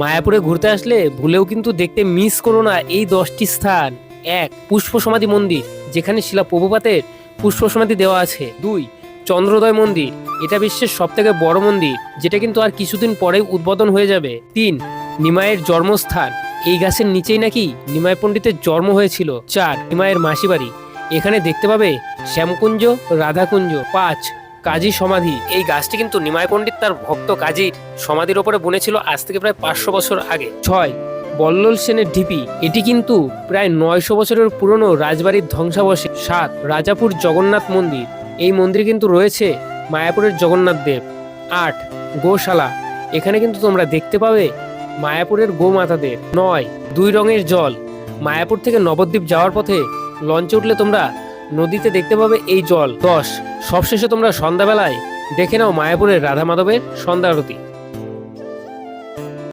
মায়াপুরে ঘুরতে আসলে ভুলেও কিন্তু দেখতে মিস করো না এই দশটি স্থান। এক পুষ্প সমাধি মন্দির, যেখানে শিলা প্রভুপাতের পুষ্প সমাধি দেওয়া আছে। দুই, চন্দ্রোদয় মন্দির, এটা বিশ্বের সব থেকে বড় মন্দির, যেটা কিন্তু আর কিছুদিন পরেই উদ্বোধন হয়ে যাবে। তিন নিমায়ের জন্মস্থান, এই গাছের নিচেই নাকি নিমাই পণ্ডিতের জন্ম হয়েছিল। চার নিমায়ের মাসিবাড়ি, এখানে দেখতে পাবে শ্যামকুঞ্জ, রাধাকুঞ্জ। পাঁচ কাজী সমাধি। এই গাছটি কিন্তু নিমাই পণ্ডিত তার ভক্ত কাজীর সমাধির ওপরে বনেছিল আজ থেকে প্রায় পাঁচশো বছর আগে। ছয়, বল্লল সেনের ঢিপি, এটি কিন্তু প্রায় নয়শো বছরের পুরনো রাজবাড়ির ধ্বংসাবশেষ। সাত, রাজাপুর জগন্নাথ মন্দির, এই মন্দির কিন্তু রয়েছে মায়াপুরের জগন্নাথ দেব। আট, গোশালা, এখানে কিন্তু তোমরা দেখতে পাবে মায়াপুরের গোমাতাদের নয়, দুই রঙের জল, মায়াপুর থেকে নবদ্বীপ যাওয়ার পথে লঞ্চে উঠলে তোমরা নদীতে দেখতে পাবে এই জল। দশ, সবশেষে তোমরা সন্ধ্যাবেলায় দেখে নাও মায়াপুরের রাধা মাধবের সন্ধ্যা আরতি